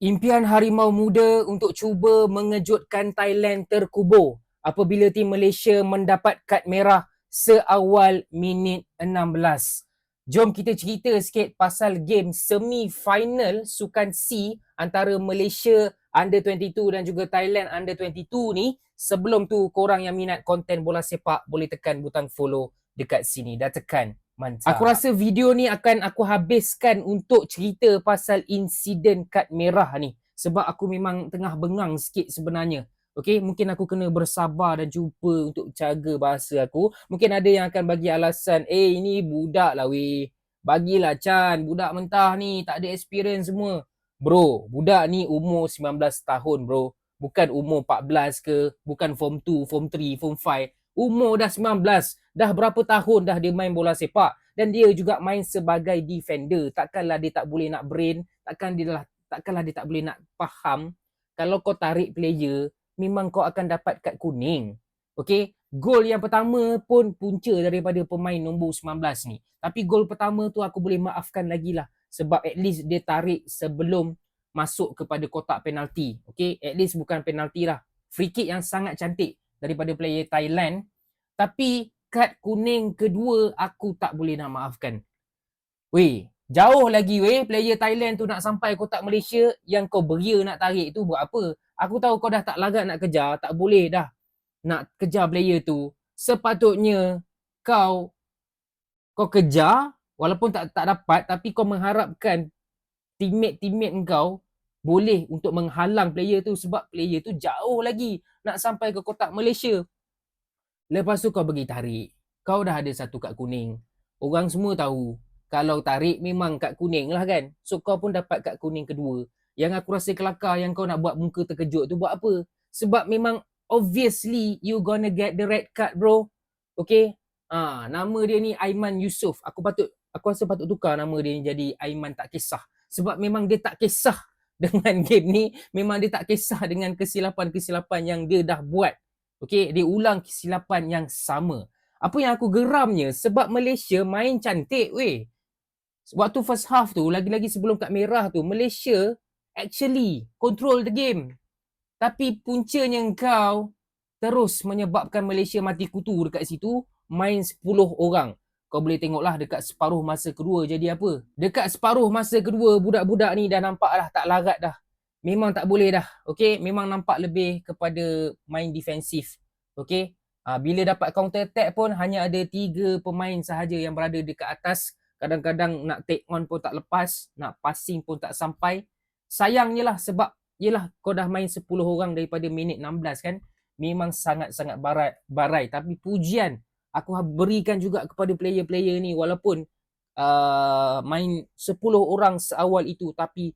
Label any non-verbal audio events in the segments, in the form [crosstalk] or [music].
Impian harimau muda untuk cuba mengejutkan Thailand terkubur apabila tim Malaysia mendapat kad merah seawal minit 16. Jom kita cerita sikit pasal game semi-final Sukan C antara Malaysia Under 22 dan juga Thailand Under 22 ni. Sebelum tu korang yang minat konten bola sepak boleh tekan butang follow dekat sini. Dah tekan. Mantap. Aku rasa video ni akan aku habiskan untuk cerita pasal insiden kad merah ni. Sebab aku memang tengah bengang sikit sebenarnya. Okay, mungkin aku kena bersabar dan jumpa untuk jaga bahasa aku. Mungkin ada yang akan bagi alasan, eh ini budak lah weh. Bagilah Chan, budak mentah ni tak ada experience semua. Bro, budak ni umur 19 tahun bro. Bukan umur 14 ke, bukan form 2, form 3, form 5. Umur dah 19, dah berapa tahun dah dia main bola sepak dan dia juga main sebagai defender. Takkanlah dia tak boleh nak brain, takkan dia lah takkanlah dia tak boleh nak faham kalau kau tarik player memang kau akan dapat kad kuning. Okey, gol yang pertama pun punca daripada pemain nombor 19 ni. Tapi gol pertama tu aku boleh maafkan lagi lah sebab at least dia tarik sebelum masuk kepada kotak penalti. Okey, at least bukan penalti lah. Free kick yang sangat cantik daripada player Thailand tapi kad kuning kedua aku tak boleh nak maafkan. Weh, jauh lagi weh player Thailand tu nak sampai kotak Malaysia yang kau beria nak tarik tu buat apa? Aku tahu kau dah tak lagat nak kejar, tak boleh dah nak kejar player tu. Sepatutnya kau kau kejar walaupun tak tak dapat tapi kau mengharapkan teammate-teammate kau boleh untuk menghalang player tu sebab player tu jauh lagi nak sampai ke kotak Malaysia. Lepas tu kau pergi tarik. Kau dah ada satu kad kuning. Orang semua tahu kalau tarik memang kad kuning lah kan. So kau pun dapat kad kuning kedua. Yang aku rasa kelakar yang kau nak buat muka terkejut tu buat apa? Sebab memang obviously you gonna get the red card bro. Okay? Ah, ha, nama dia ni Aiman Yusof. Aku patut aku rasa patut tukar nama dia ni jadi Aiman tak kisah. Sebab memang dia tak kisah [laughs] dengan game ni memang dia tak kisah dengan kesilapan-kesilapan yang dia dah buat. Okey, dia ulang kesilapan yang sama. Apa yang aku geramnya sebab Malaysia main cantik weh. Waktu first half tu, lagi-lagi sebelum kad merah tu, Malaysia actually control the game. Tapi puncanya kau terus menyebabkan Malaysia mati kutu dekat situ, main 10 orang. Kau boleh tengoklah dekat separuh masa kedua jadi apa. Dekat separuh masa kedua budak-budak ni dah nampak dah tak larat dah. Memang tak boleh dah. Okay. Memang nampak lebih kepada main defensif. Okay. Ha, bila dapat counter attack pun hanya ada tiga pemain sahaja yang berada dekat atas. Kadang-kadang nak take on pun tak lepas. Nak passing pun tak sampai. Sayangnya lah sebab yelah kau dah main 10 orang daripada minit 16 kan. Memang sangat-sangat barai, barai. Tapi pujian aku berikan juga kepada player-player ni walaupun uh, main 10 orang seawal itu tapi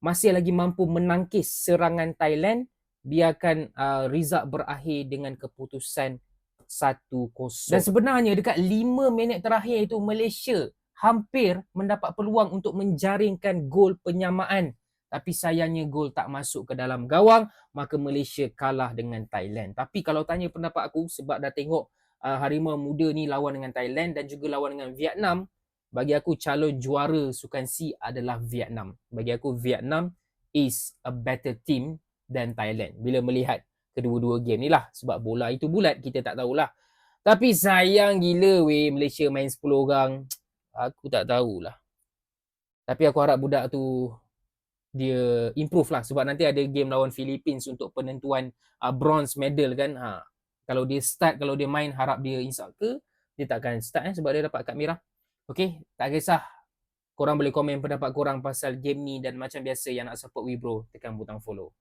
masih lagi mampu menangkis serangan Thailand biarkan uh, result berakhir dengan keputusan 1-0 dan sebenarnya dekat 5 minit terakhir itu Malaysia hampir mendapat peluang untuk menjaringkan gol penyamaan. Tapi sayangnya gol tak masuk ke dalam gawang maka Malaysia kalah dengan Thailand. Tapi kalau tanya pendapat aku sebab dah tengok uh, harimau muda ni lawan dengan Thailand dan juga lawan dengan Vietnam bagi aku calon juara sukan C adalah Vietnam. Bagi aku Vietnam is a better team than Thailand. Bila melihat kedua-dua game ni lah sebab bola itu bulat kita tak tahulah. Tapi sayang gila weh Malaysia main 10 orang. Aku tak tahulah. Tapi aku harap budak tu dia improve lah. Sebab nanti ada game lawan Philippines untuk penentuan uh, bronze medal kan. Ha kalau dia start kalau dia main harap dia insult ke dia takkan start eh sebab dia dapat kad merah okey tak kisah korang boleh komen pendapat korang pasal game ni dan macam biasa yang nak support Wibro tekan butang follow